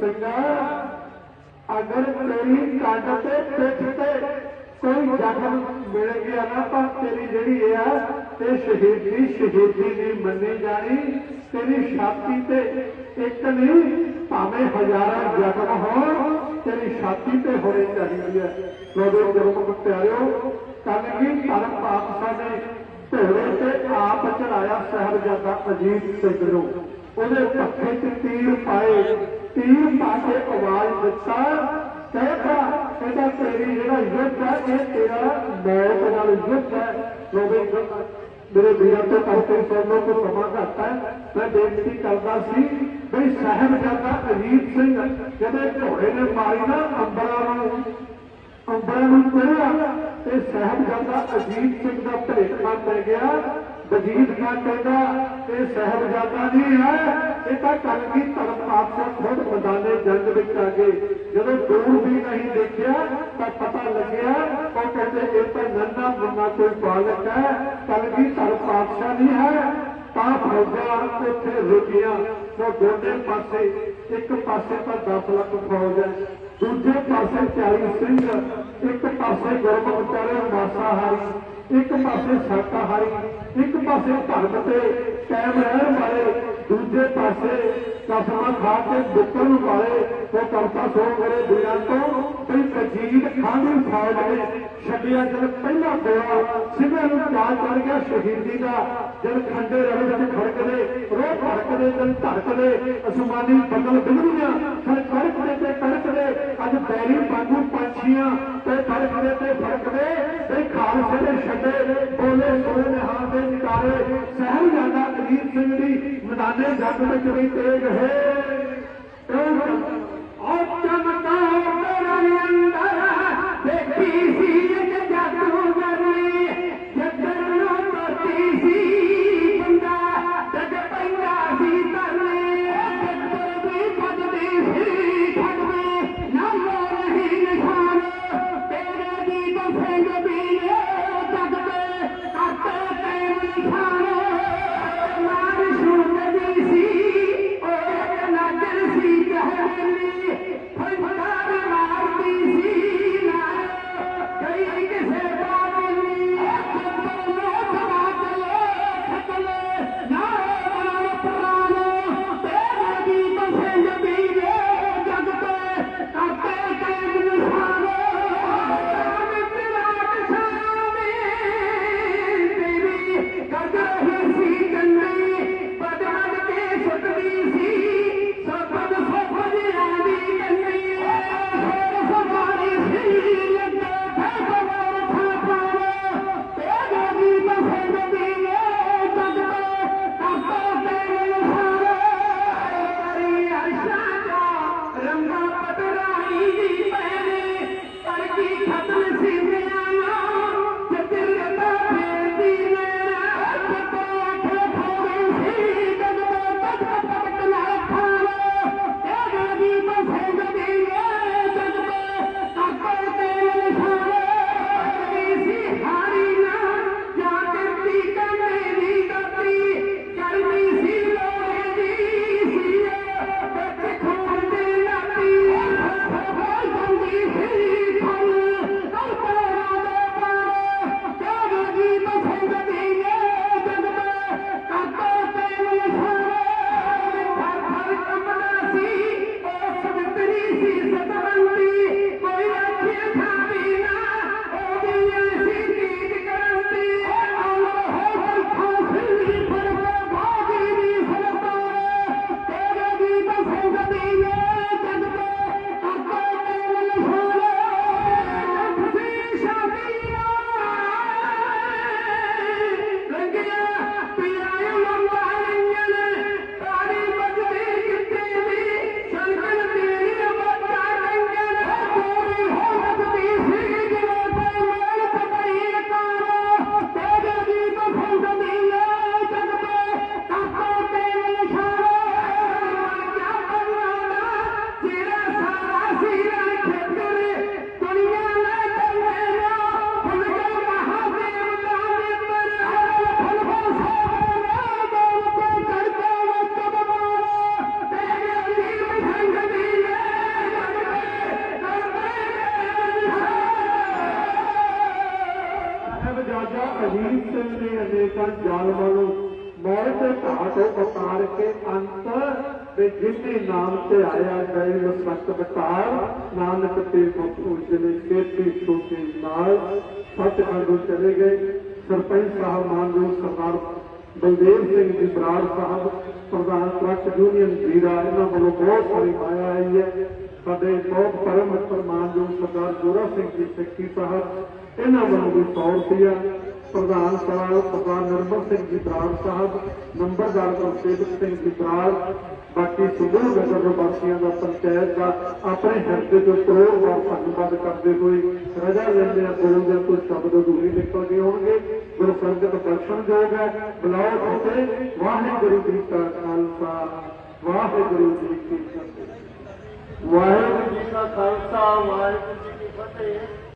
ਸਿੰਘਾ, ਅਗਰ ਤੇਰੀ ਕੱਢ ਤੇ ਪਿੱਠ ਤੇ ਕੋਈ ਜ਼ਖਮ ਮਿਲ ਗਿਆ ਨਾ, ਤਾਂ ਤੇਰੀ ਜਿਹੜੀ ਇਹ ਆ ਤੇ ਸ਼ਹੀਦੀ ਸ਼ਹੀਦੀ ਨਹੀਂ ਮੰਨੀ ਜਾਣੀ। ਤੇਰੀ ਛਾਤੀ ਤੇ ਇੱਕ ਨਹੀਂ, ਭਾਵੇਂ ਹਜ਼ਾਰਾਂ ਜ਼ਖਮ ਹੋਣ, ਤੇਰੀ ਛਾਤੀ ਤੇ ਹੋਣੀ ਚਾਹੀਦੀ ਹੈ। ਲੋਦੇ ਗੁਰਮੁਖ ਪਿਆਰਿਓ ਕਲਗੀ ਧਰਮ ਪਾਤਸ਼ਾਹ ਨੇ ਘੋੜੇ ਤੇ ਆਪ ਚੜਾਇਆ ਸਾਹਿਬਜ਼ਾਦਾ ਅਜੀਤ ਸਿੰਘ ਨੂੰ। ਉਹਦੇ ਪੱਖੇ 'ਚ ਤੀਰ ਪਾਏ। ਤੀਰ ਪਾ ਕੇ ਆਵਾਜ਼ ਦਿੱਤਾ ਕਹਿੰਦਾ ਇਹਦਾ ਤੇਰੀ ਜਿਹੜਾ ਯੁੱਧ ਹੈ, ਇਹ ਤੇਰਾ ਮੌਤ ਨਾਲ ਯੁੱਧ ਹੈ। ਰੋਵੇ ਮੇਰੇ ਵੀਰਾਂ ਤੋਂ ਕਰਕੇ ਸੁਣਨ ਤੋਂ ਸਮਾਂ ਘੱਟ ਮੈਂ ਬੇਨਤੀ ਕਰਦਾ ਸੀ ਵੀ ਸਾਹਿਬਜ਼ਾਦਾ ਅਜੀਤ ਸਿੰਘ ਜਦੋਂ ਘੋੜੇ ਨੇ ਮਾਰੀ ਨਾ ਅੰਬਰਾਂ ਨੂੰ ਅੰਬਰਾਂ ਨੂੰ ਚੜਿਆ ਤੇ ਸਾਹਿਬਜ਼ਾਦਾ ਅਜੀਤ ਸਿੰਘ ਦਾ ਭੇਖਾ ਪੈ ਗਿਆ। ਵਜੀਦ ਖਾਨ ਕਹਿੰਦਾ ਇਹ ਸਾਹਿਬਜ਼ਾਦਾ ਨਹੀਂ ਹੈ, ਇਹ ਤਾਂ ਕਲਗੀ ਧਰਮ ਪਾਤਸ਼ਾਹ ਖੁਦ ਮੈਦਾਨੇ ਜੰਗ ਵਿੱਚ ਆ ਗਏ। ਜਦੋਂ ਦੂਰ ਵੀ ਨਹੀਂ ਦੇਖਿਆ ਤਾਂ ਪਤਾ ਲੱਗਿਆ, ਉਹ ਕਹਿੰਦੇ ਇਹ ਤਾਂ ਨੰਨਾ ਮੁੰਨਾ ਕੋਈ ਬਾਲਕ ਹੈ ਕਲਗੀ ਧਰਮ ਪਾਤਸ਼ਾਹ ਨਹੀਂ ਹੈ ਤਾਂ ਫੌਜਾਂ ਉੱਥੇ ਰੁਕੀਆਂ। ਉਹ ਦੋਨੇ ਪਾਸੇ, ਇੱਕ ਪਾਸੇ ਤਾਂ 10 ਲੱਖ ਫੌਜ ਹੈ ਦੂਜੇ ਪਾਸੇ 40 ਸਿੰਘ, ਇੱਕ ਪਾਸੇ ਗੁਰਮੁਖ ਚਾਰੇ ਮਾਸਾਹਾਰੀ, ਇੱਕ ਪਾਸੇ ਸ਼ਾਕਾਹਾਰੀ ਇੱਕ ਪਾਸੇ ਧਰਮ ਤੇ ਕਾਇਮ ਰਹਿਣ ਵਾਲੇ, ਦੂਜੇ ਪਾਸੇ ਕਸਮਾਂ ਖਾ ਕੇ ਦੁੱਕਣ ਵਾਲੇ, ਉਹ ਕਰਤਾ ਸੋ ਮੇਰੇ ਵੀਰਾਂ ਤੋਂ ਵੀ ਕਜੀਦ ਖਾਨ ਦੀ ਫੌਜ ਨੇ ਛੱਡਿਆ ਜਦ ਪਹਿਲਾ ਗੋਆ ਸਿੰਘਾਂ ਨੂੰ ਚਾਲ ਚੜ ਗਿਆ ਸ਼ਹੀਦੀ ਦਾ। ਜਦ ਖੰਡੇ ਰਵੇ ਵਿੱਚ ਖੜਕਦੇ, ਰੋਹ ਭੜਕਦੇ ਦਿਲ ਧੜਕਦੇ, ਅਸਮਾਨੀ ਬਦਲ ਬਿਗੜੀਆਂ, ਫਿਰ ਕੜਕਦੇ ਤੇ ਕੜਕਦੇ ਅੱਜ ਬੈਰੀ ਵਾਂਗੂ ਪੰਛੀਆਂ ਤੇ ਫੜਕਦੇ ਤੇ ਫੜਕਦੇ ਤੇ ਖਾਲਸੇ ਦੇ ਛੱਡੇ, ਬੋਲੇ ਸੋਨੇ ਨਿਹਾਲ ਦੇ ਨਿਕਾਰੇ ਸਹਿਬ ਜਾਂਦਾ ਅਜੀਤ ਸਿੰਘ ਦੀ, ਮੈਦਾਨੇ ਜੰਗ ਵਿੱਚ ਵੀ ਤੇਜ ਹੈ। ਸਾਹਿਬਜ਼ਾਦਾ ਅਜੀਤ ਸਿੰਘ ਨੇ ਅਨੇਕਾਂ ਜ਼ਾਲਮਾਂ ਨੂੰ ਮੌਤ ਦੇ ਘਾਟ ਉਤਾਰ ਕੇ ਅੰਤ ਤੇ ਜਿੱਤੇ ਨਾਮ ਤੇ ਆਇਆ ਗਏ ਵਸਤ ਬਤਾਰ ਨਾਨਕ ਤੇ ਮੁਖ ਉਜਲੇ ਕੇਤੀ ਛੋਟੀ ਨਾਲ ਸਤਿਗੁਰੂ ਚਲੇ ਗਏ ਸਰਪੰਚ ਸਾਹਿਬ ਮਾਨਯੋਗ ਸਰਦਾਰ ਬਲਦੇਵ ਸਿੰਘ ਜੀ ਬਰਾੜ ਸਾਹਿਬ ਪ੍ਰਧਾਨ ਟਰੱਕ ਯੂਨੀਅਨ ਜੀਰਾ ਇਹਨਾਂ ਵੱਲੋਂ ਬਹੁਤ ਸਾਰੀ ਮਾਇਆ ਆਈ ਹੈ ਸਾਡੇ ਬਹੁਤ ਪਰਮ ਪ੍ਰਮਾਨਯੋਗ ਸਰਦਾਰ ਜੋਰਾ ਸਿੰਘ ਜੀ ਸਿੱਖੀ ਸਾਹਿਬ ਇਹਨਾਂ ਵੱਲੋਂ ਵੀ 100 ਰੁਪਇਆ ਪ੍ਰਧਾਨ ਸਾਹਿਬ ਸਰਦਾਰ ਨਿਰਮਲ ਸਿੰਘ ਜੀ ਬਰਾੜ ਸਾਹਿਬ, ਨੰਬਰਦਾਰ ਗੁਰਸੇਵਕ ਸਿੰਘ ਜੀ ਬਰਾੜ ਬਾਕੀ ਸਮੂਹ ਨਗਰ ਵਾਸੀਆਂ ਦਾ ਪੰਚਾਇਤ ਦਾ ਆਪਣੇ ਹਿਰਦੇ ਤੋਂ ਕਰੋੜ ਵਾਰ ਧੰਨਵਾਦ ਕਰਦੇ ਹੋਏ ਰਜਾ ਲੈਂਦੇ ਆ ਬੋਲਦੇ ਆ, ਕੋਈ ਸ਼ਬਦ ਅਧੂਰੇ ਨਿਕਲ ਗਏ ਹੋਣਗੇ। ਗੁਰੂ ਸੰਗਤ ਬਖਸ਼ਣਯੋਗ ਹੈ। ਬਲਾਉ ਤੇ ਵਾਹਿਗੁਰੂ ਜੀ ਕਾ ਖਾਲਸਾ, ਵਾਹਿਗੁਰੂ ਜੀ ਕੀ ਫਤਿਹ। ਵਾਹਿਗੁਰੂ ਜੀ ਕਾ ਖਾਲਸਾ, ਵਾਹਿਗੁਰੂ ਜੀ ਕੀ ਫਤਿਹ।